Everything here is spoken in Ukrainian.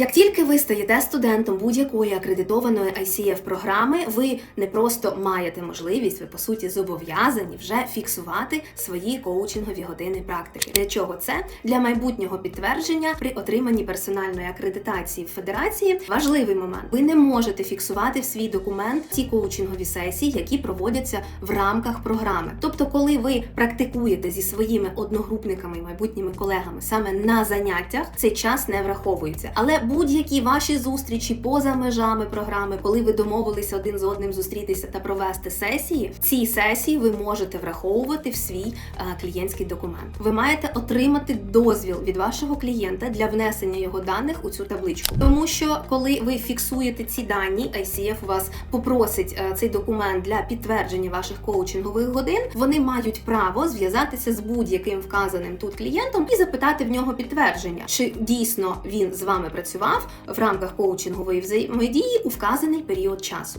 Як тільки ви стаєте студентом будь-якої акредитованої ICF програми, ви не просто маєте можливість, ви по суті зобов'язані вже фіксувати свої коучингові години практики. Для чого це? Для майбутнього підтвердження при отриманні персональної акредитації в федерації. Важливий момент. Ви не можете фіксувати в свій документ ті коучингові сесії, які проводяться в рамках програми. Тобто, коли ви практикуєте зі своїми одногрупниками і майбутніми колегами саме на заняттях, цей час не враховується. Але будь-які ваші зустрічі поза межами програми, коли ви домовилися один з одним зустрітися та провести сесії, ці сесії ви можете враховувати в свій е, клієнтський документ. Ви маєте отримати дозвіл від вашого клієнта для внесення його даних у цю табличку, тому що коли ви фіксуєте ці дані, ICF вас попросить е, цей документ для підтвердження ваших коучингових годин. Вони мають право зв'язатися з будь-яким вказаним тут клієнтом і запитати в нього підтвердження, чи дійсно він з вами працював в рамках коучингової взаємодії у вказаний період часу.